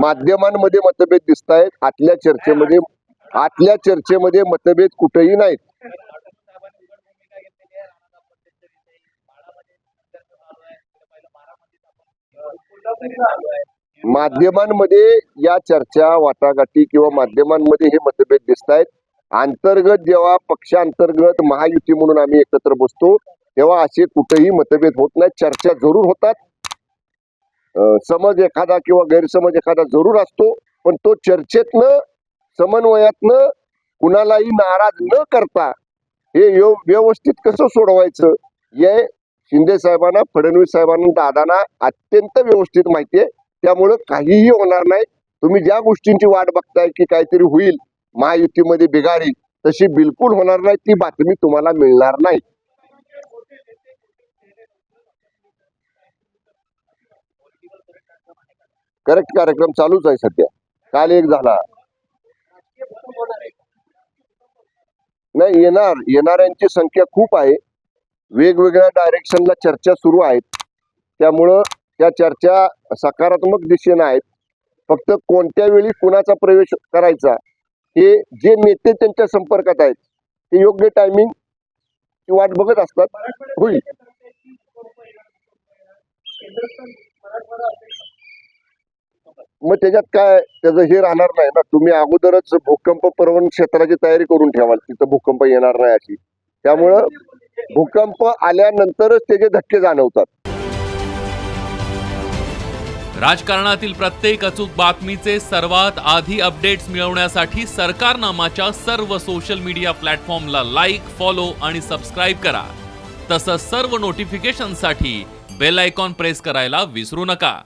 माध्यमांमध्ये मतभेद दिसत आहेत आतल्या चर्चेमध्ये आतल्या चर्चेमध्ये मतभेद कुठेही नाहीत. माध्यमांमध्ये या चर्चा वाटाघाटी किंवा माध्यमांमध्ये हे मतभेद दिसत आहेत अंतर्गत जेव्हा पक्षांतर्गत महायुती म्हणून आम्ही एकत्र बसतो तेव्हा असे कुठेही मतभेद होत नाहीत. चर्चा जरूर होतात. समज एखादा किंवा गैरसमज एखादा जरूर असतो पण तो चर्चेतनं समन्वयातनं कुणालाही नाराज न करता हे व्यवस्थित कसं सोडवायचं हे शिंदे साहेबांना फडणवीस साहेबांना दादांना अत्यंत व्यवस्थित माहिती आहे. त्यामुळं काहीही होणार नाही. तुम्ही ज्या गोष्टींची वाट बघताय की काहीतरी होईल महायुतीमध्ये बिघाडी तशी बिलकुल होणार नाही ती बातमी तुम्हाला मिळणार नाही. करेक्ट कार्यक्रम चालूच आहे सध्या. काल एक झाला. नाही येणार येणाऱ्यांची संख्या खूप आहे. वेगवेगळ्या डायरेक्शनला चर्चा सुरू आहेत. त्यामुळं त्या चर्चा सकारात्मक दिशेनं आहेत. फक्त कोणत्या वेळी कुणाचा प्रवेश करायचा हे जे नेते त्यांच्या संपर्कात आहेत ते योग्य टायमिंग वाट बघत असतात. होईल. मग त्याच्यात काय? त्याचं हे राहणार नाही ना. तुम्ही अगोदरच भूकंप पर्वण क्षेत्राची तयारी करून ठेवाल. तिथं भूकंप येणार नाही अशी. त्यामुळं भूकंप आल्यानंतरच त्याचे धक्के जाणवतात. राजकारणातील प्रत्येक अचूक बातमीचे सर्वात आधी अपडेट्स मिळवण्यासाठी सरकारनामाच्या सर्व सोशल मीडिया प्लॅटफॉर्मला लाईक फॉलो आणि सबस्क्राईब करा. तसंच सर्व नोटिफिकेशनसाठी बेल आयकॉन प्रेस करायला विसरू नका.